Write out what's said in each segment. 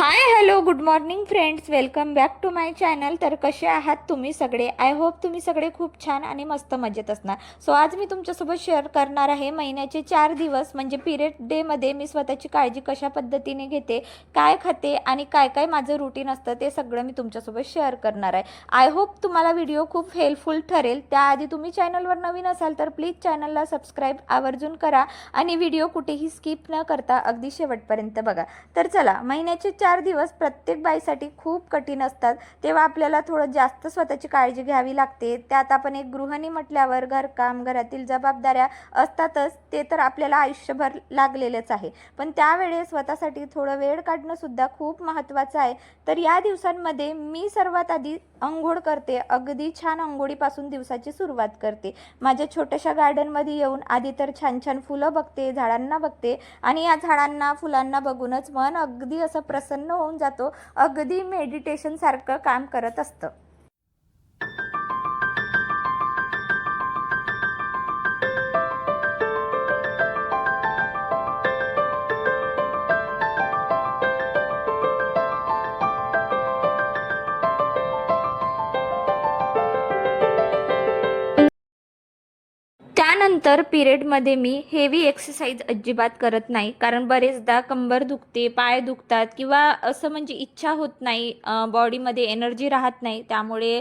Hi hello good morning friends welcome back to my channel तर कसे आहात तुम्ही सगळे? आय होप तुम्ही सगळे खूप छान आणि मस्त मजेत असणार. सो आज मी तुमच्यासोबत शेअर करणार आहे महिन्याचे चार दिवस म्हणजे पिरियड डेमध्ये मी स्वतःची काळजी कशा पद्धतीने घेते काय खाते आणि काय काय माझं रुटीन असतं ते सगळं मी तुमच्यासोबत शेअर करणार आहे. आय होप तुम्हाला व्हिडिओ खूप हेल्पफुल ठरेल. त्याआधी तुम्ही चॅनलवर नवीन असाल तर प्लीज चॅनलला सबस्क्राईब आवर्जून करा आणि व्हिडिओ कुठेही स्किप न करता अगदी शेवटपर्यंत बघा. तर चला महिन्याचे चार दिवस प्रत्येक बाईसाठी खूप कठीण असतात. तेव्हा आपल्याला थोडं जास्त स्वतःची काळजी घ्यावी लागते. त्यात आपण एक गृहिणी म्हटल्यावर घरकाम घरातील जबाबदाऱ्या असतातच ते तर आपल्याला आयुष्यभर लागलेलेच आहे. पण त्यावेळेस स्वतःसाठी थोडं वेळ काढणं सुद्धा खूप महत्त्वाचं आहे. तर या दिवसांमध्ये मी सर्वात आधी अंघोळ करते. अगदी छान अंघोळीपासून दिवसाची सुरुवात करते. माझ्या छोट्याशा गार्डनमध्ये येऊन आधी तर छान छान फुलं बघते झाडांना बघते. आणि या झाडांना फुलांना बघूनच मन अगदी असं प्रसन्न होऊन जातो. अगदी मेडिटेशनसारखं काम करत असतं. त्यानंतर पिरियडमध्ये मी हेवी एक्सरसाइज अजिबात करत नाही. कारण बरेचदा कंबर दुखते पाय दुखतात किंवा असं म्हणजे इच्छा होत नाही बॉडीमध्ये एनर्जी राहत नाही. त्यामुळे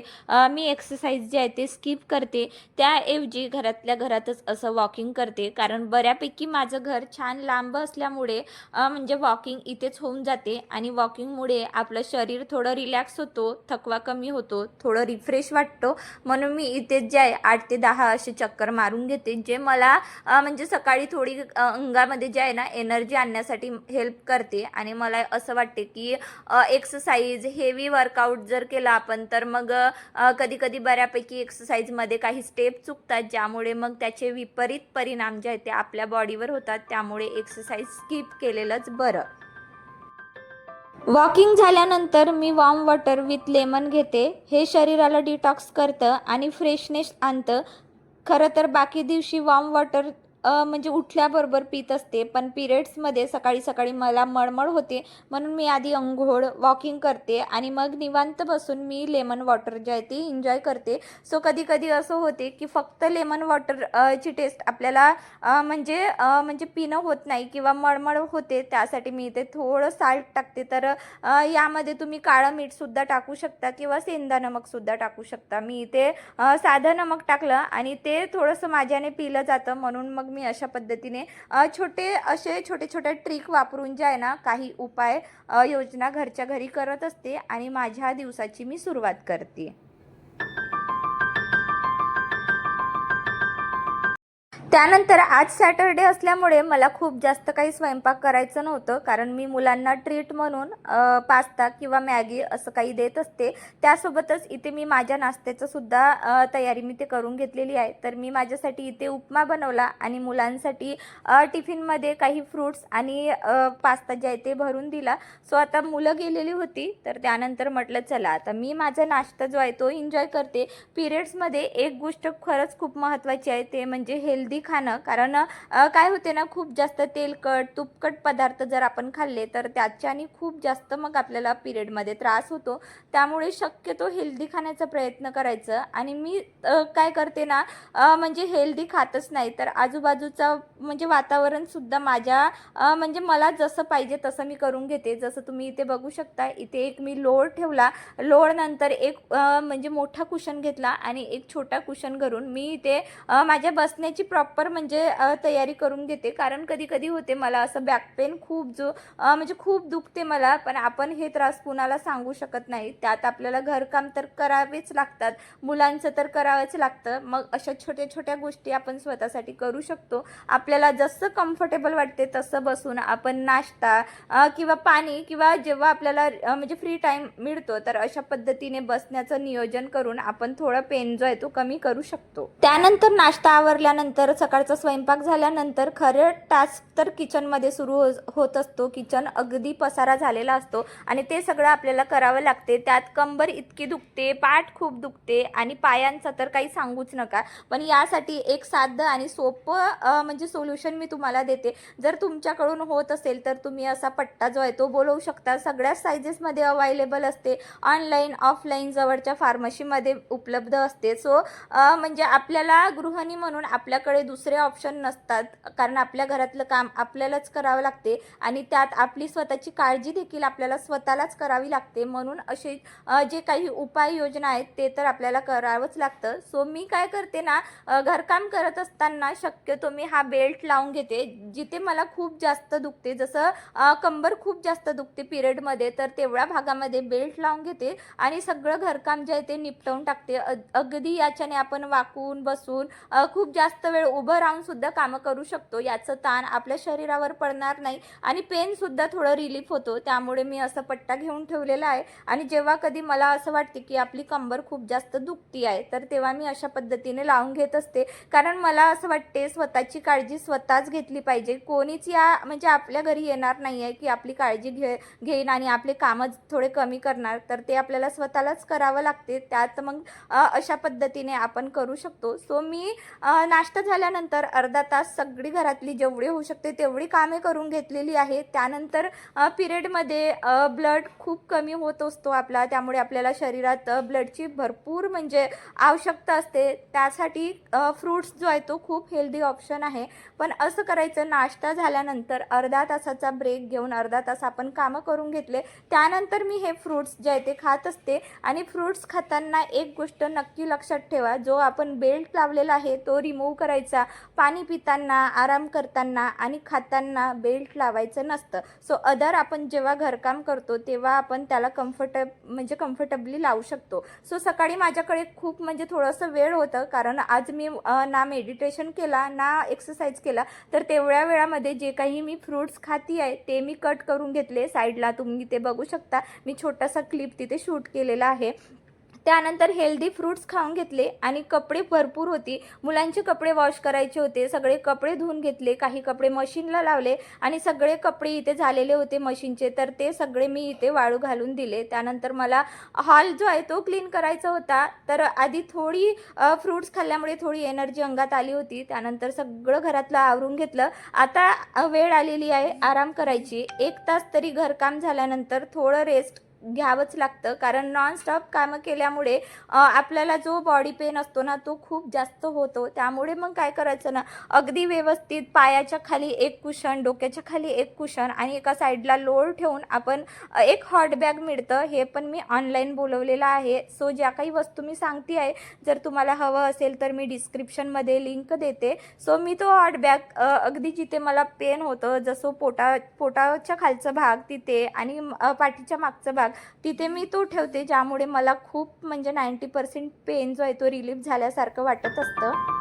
मी एक्सरसाइज जे आहे ते स्किप करते. त्याऐवजी घरातल्या घरातच असं वॉकिंग करते. कारण बऱ्यापैकी माझं घर छान लांब असल्यामुळे म्हणजे वॉकिंग इथेच होऊन जाते. आणि वॉकिंगमुळे आपलं शरीर थोडं रिलॅक्स होतो थकवा कमी होतो थोडं रिफ्रेश वाटतो. म्हणून मी इथेच जे आहे आठ ते दहा असे चक्कर मारून घेते. म्हणजे मला म्हणजे सकाळी थोडी अंगामध्ये जे आहे ना एनर्जी आणण्यासाठी हेल्प करते. आणि मला असं वाटते की एक्सरसाइज हेवी वर्कआउट जर केला आपण तर मग कधी कधी बऱ्यापैकी एक्सरसाइजमध्ये काही स्टेप चुकतात ज्यामुळे मग त्याचे विपरीत परिणाम जे आहेत ते आपल्या बॉडीवर होतात. त्यामुळे एक्सरसाइज स्किप केलेलंच बरं. वॉकिंग झाल्यानंतर मी वॉर्म वॉटर विथ लेमन घेते. हे शरीराला डिटॉक्स करतं आणि फ्रेशनेस आणतं. खरं तर बाकी दिवशी वॉर्म वॉटर म्हणजे उठल्याबरोबर पित असते पण पिरियड्समध्ये सकाळी सकाळी मला मळमळ होते. म्हणून मी आधी अंघोळ वॉकिंग करते आणि मग निवांत बसून मी लेमन वॉटर जे आहे ते एन्जॉय करते. सो कधी कधी असं होते की फक्त लेमन वॉटर ची टेस्ट आपल्याला म्हणजे म्हणजे पिणं होत नाही किंवा मळमळ होते त्यासाठी मी इथे थोडं साल्ट टाकते. तर यामध्ये तुम्ही काळं मीठसुद्धा टाकू शकता किंवा सेंदा नमकसुद्धा टाकू शकता. मी इथे साधं नमक टाकलं आणि ते थोडंसं माझ्याने पिलं जातं. म्हणून मग मी अशा पद्धतीने छोटे असे छोटे छोटे ट्रिक वापरून जे आहे ना काही उपाय योजना घरच्या घरी करत असते आणि माझ्या दिवसाची मी सुरुवात करते. त्यानंतर आज सॅटरडे असल्यामुळे मला खूप जास्त काही स्वयंपाक करायचं नव्हतं कारण मी मुलांना ट्रीट म्हणून पास्ता किंवा मॅगी असं काही देत असते. त्यासोबतच इथे मी माझ्या नाश्त्याचं सुद्धा तयारी मी ते करून घेतलेली आहे. तर मी माझ्यासाठी इथे उपमा बनवला आणि मुलांसाठी टिफिनमध्ये काही फ्रूट्स आणि पास्ता जे आहे ते भरून दिला. सो आता मुलं गेलेली होती तर त्यानंतर म्हटलं चला आता मी माझा नाश्ता जो आहे तो एन्जॉय करते. पिरियड्समध्ये एक गोष्ट खरंच खूप महत्त्वाची आहे ते म्हणजे हेल्दी खाणं. कारण काय होते ना खूप जास्त तेलकट तुपकट पदार्थ जर आपण खाल्ले तर त्याच्याने खूप जास्त मग आपल्याला पिरियडमध्ये त्रास होतो. त्यामुळे शक्यतो हेल्दी खाण्याचा प्रयत्न करायचं. आणि मी काय करते ना म्हणजे हेल्दी खातच नाही तर आजूबाजूचं म्हणजे वातावरणसुद्धा माझ्या म्हणजे मला जसं पाहिजे तसं मी करून घेते. जसं तुम्ही इथे बघू शकता इथे एक मी लोळ ठेवला. लोळ नंतर एक म्हणजे मोठा कुशन घेतला आणि एक छोटा कुशन घरून मी इथे माझ्या बसण्याची प्रॉपर म्हणजे तयारी करून घेते. कारण कधी कधी होते मला असं बॅक पेन खूप जो म्हणजे खूप दुखते मला पण आपण हे त्रास कुणाला सांगू शकत नाही. त्यात आपल्याला घरकाम तर करावेच लागतात. मुलांचं तर करावंच लागतं. मग अशा छोट्या छोट्या गोष्टी आपण स्वतःसाठी करू शकतो. आपल्याला जसं कम्फर्टेबल वाटते तसं बसून आपण नाश्ता किंवा पाणी किंवा जेव्हा आपल्याला म्हणजे फ्री टाईम मिळतो तर अशा पद्धतीने बसण्याचं नियोजन करून आपण थोडं पेन जो आहे तो कमी करू शकतो. त्यानंतर नाश्ता आवरल्यानंतर सकाळचा स्वयंपाक झाल्यानंतर खरं टास्क तर किचनमध्ये सुरू हो होत असतो. किचन अगदी पसारा झालेला असतो आणि ते सगळं आपल्याला करावं लागते. त्यात कंबर इतकी दुखते पाठ खूप दुखते आणि पायांचा तर काही सांगूच नका. पण यासाठी एक साधं आणि सोपं म्हणजे सोल्युशन मी तुम्हाला देते. जर तुमच्याकडून होत असेल तर तुम्ही असा पट्टा जो आहे तो बोलवू शकता. सगळ्याच सायझेसमध्ये अवायलेबल असते. ऑनलाईन ऑफलाईन जवळच्या फार्मशीमध्ये उपलब्ध असते. सो म्हणजे आपल्याला गृहिणी म्हणून आपल्याकडे दुसरे ऑप्शन नसतात. कारण आपल्या घरातलं काम आपल्यालाच करावं लागते आणि त्यात आपली स्वतःची काळजी देखील आपल्याला स्वतःलाच करावी लागते. म्हणून असे जे काही उपाययोजना आहेत ते तर आपल्याला करावंच लागतं. सो मी काय करते ना घरकाम करत असताना शक्यतो मी हा बेल्ट लावून घेते जिथे मला खूप जास्त दुखते. जसं कंबर खूप जास्त दुखते पिरियडमध्ये तर तेवढ्या भागामध्ये बेल्ट लावून घेते आणि सगळं घरकाम जे आहे ते निपटवून टाकते. अगदी याच्याने आपण वाकून बसून खूप जास्त वेळ उभं राहून सुद्धा कामं करू शकतो. याचं ताण आपल्या शरीरावर पडणार नाही आणि पेन सुद्धा थोडं रिलीफ होतो. त्यामुळे मी असं पट्टा घेऊन ठेवलेला आहे. आणि जेव्हा कधी मला असं वाटते की आपली कंबर खूप जास्त दुखती आहे तर तेव्हा मी अशा पद्धतीने लावून घेत असते. कारण मला असं वाटते स्वतःची काळजी स्वतःच घेतली पाहिजे. कोणीच या म्हणजे आपल्या घरी येणार नाही आहे की आपली काळजी घे घेईन आणि आपले कामं थोडे कमी करणार. तर ते आपल्याला स्वतःलाच करावं लागते. त्यात मग अशा पद्धतीने आपण करू शकतो. सो मी नाश्ता झाल्या झाल्यानंतर अर्धा तास सगळी घरातली जेवढी होऊ शकते तेवढी कामे करून घेतलेली आहे त्यानंतर पिरियडमध्ये ब्लड खूप कमी होत असतो आपला. त्यामुळे आपल्याला शरीरात ब्लडची भरपूर म्हणजे आवश्यकता असते. त्यासाठी फ्रूट्स जो आहे तो खूप हेल्दी ऑप्शन आहे. पण असं करायचं नाश्ता झाल्यानंतर अर्धा तासाचा ब्रेक घेऊन अर्धा तास आपण कामं करून घेतले. त्यानंतर मी हे फ्रूट्स जे आहे ते खात असते. आणि फ्रूट्स खाताना एक गोष्ट नक्की लक्षात ठेवा. जो आपण बेल्ट लावलेला आहे तो रिमूव्ह करायचा पाणी पिताना आराम करताना आणि खाताना बेल्ट लावायचं नसतं. सो अदर आपण जेव्हा घरकाम करतो तेव्हा आपण त्याला कम्फर्टेब म्हणजे कम्फर्टेबली लावू शकतो. सो सकाळी माझ्याकडे खूप म्हणजे थोडंसं वेळ होतं कारण आज मी ना मेडिटेशन केला ना एक्सरसाइज केला तर तेवढ्या वेळामध्ये जे काही मी फ्रूट्स खाती आहे ते मी कट करून घेतले. साईडला तुम्ही ते बघू शकता. मी छोटासा क्लिप तिथे शूट केलेला आहे. त्यानंतर हेल्दी फ्रूट्स खाऊन घेतले आणि कपडे भरपूर होती. मुलांचे कपडे वॉश करायचे होते सगळे कपडे धुवून घेतले काही कपडे मशीनला लावले आणि सगळे कपडे इथे झालेले होते मशीनचे तर ते सगळे मी इथे वाळू घालून दिले. त्यानंतर मला हॉल जो आहे तो क्लीन करायचा होता. तर आधी थोडी फ्रूट्स खाल्ल्यामुळे थोडी एनर्जी अंगात आली होती. त्यानंतर सगळं घरातलं आवरून घेतलं. आता वेळ आलेली आहे आराम करायची. एक तास तरी घरकाम झाल्यानंतर थोडं रेस्ट घ्यावंच लागतं. कारण नॉनस्टॉप कामं केल्यामुळे आपल्याला जो बॉडी पेन असतो ना तो खूप जास्त होतो. त्यामुळे मग काय करायचं ना अगदी व्यवस्थित पायाच्या खाली एक कुशन डोक्याच्या खाली एक कुशन आणि एका साईडला लोळ ठेवून आपण एक हॉट बॅग मिळतं. हे पण मी ऑनलाईन बोलवलेलं आहे. सो ज्या काही वस्तू मी सांगते आहे जर तुम्हाला हवं असेल तर मी डिस्क्रिप्शनमध्ये लिंक देते. सो मी तो हॉट बॅग अगदी जिथे मला पेन होतं जसं पोटा पोटाच्या खालचं भाग तिथे आणि पाठीच्या मागचं भाग तिथे मी तो ठेवते ज्यामुळे मला खूप म्हणजे नाईंटी पर्सेंट पेन जो आहे तो रिलीफ झाल्यासारखं वाटत असतं.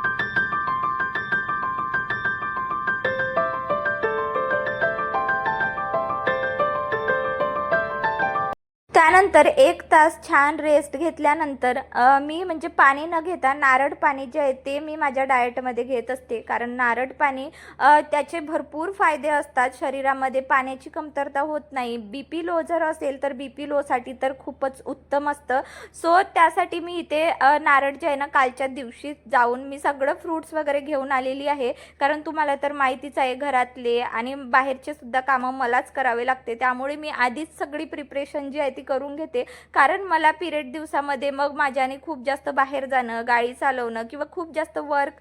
त्यानंतर एक तास छान रेस्ट घेतल्यानंतर मी म्हणजे पाणी न घेता नारळ पाणी जे आहे ते मी माझ्या डाएटमध्ये घेत असते. कारण नारळ पाणी त्याचे भरपूर फायदे असतात. शरीरामध्ये पाण्याची कमतरता होत नाही. बी पी लो जर असेल तर बी पी लोसाठी तर खूपच उत्तम असतं. सो त्यासाठी मी इथे नारळ जे आहे ना कालच्या दिवशी जाऊन मी सगळं फ्रूट्स वगैरे घेऊन आलेली आहे. कारण तुम्हाला तर माहितीच आहे घरातले आणि बाहेरचे सुद्धा कामं मलाच करावे लागते. त्यामुळे मी आधीच सगळी प्रिपरेशन जी आहे ती करून करून घेते. कारण मला पिरियड दिवसामध्ये मग माझ्याने खूप जास्त बाहेर जाणं गाडी चालवणं किंवा खूप जास्त वर्क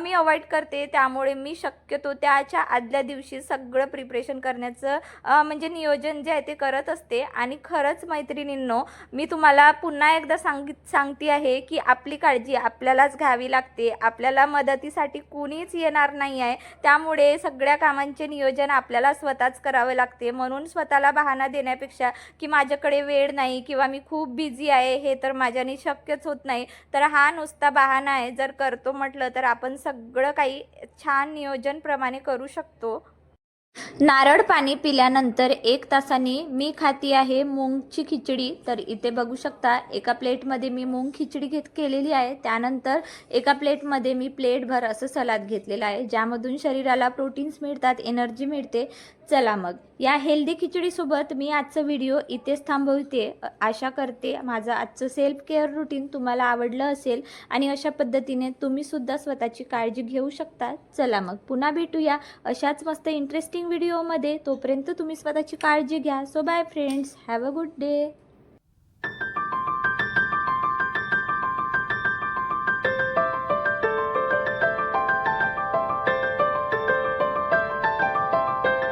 मी अवॉइड करते. त्यामुळे मी शक्यतो त्याच्या आदल्या दिवशी सगळं प्रिपरेशन करण्याचं म्हणजे नियोजन जे आहे ते करत असते. आणि खरंच मैत्रिणींनो मी तुम्हाला पुन्हा एकदा सांगित सांगते आहे की आपली काळजी आपल्यालाच घ्यावी लागते. आपल्याला मदतीसाठी कुणीच येणार नाही आहे. त्यामुळे सगळ्या कामांचे नियोजन आपल्याला स्वतःच करावे लागते. म्हणून स्वतःला बहाणा देण्यापेक्षा की माझ्याकडे वेळ नाही किंवा मी खूप बिझी आहे हे तर माझ्याने शक्यच होत नाही. तर हा नुसता बहाणा आहे. जर करतो म्हटलं तर आपण सगळं काही छान नियोजनप्रमाणे करू शकतो. नारळ पाणी पिल्यानंतर एक तासाने मी खाती आहे मूंगची खिचडी. तर इथे बघू शकता एका प्लेटमध्ये मी मूग खिचडी घेत केलेली आहे. त्यानंतर एका प्लेटमध्ये मी प्लेटभर असं सलाद घेतलेला आहे ज्यामधून शरीराला प्रोटीन्स मिळतात एनर्जी मिळते. चला मग. या हेल्दी खिचडीसोबत मी आजचं व्हिडिओ इथेच थांबवते. आशा करते माझं आजचं सेल्फ केअर रुटीन तुम्हाला आवडलं असेल आणि अशा पद्धतीने तुम्हीसुद्धा स्वतःची काळजी घेऊ शकता. चला मग. पुन्हा भेटूया अशाच मस्त इंटरेस्टिंग व्हिडिओमध्ये तोपर्यंत तुम्ही स्वतःची काळजी घ्या. So bye friends have a good day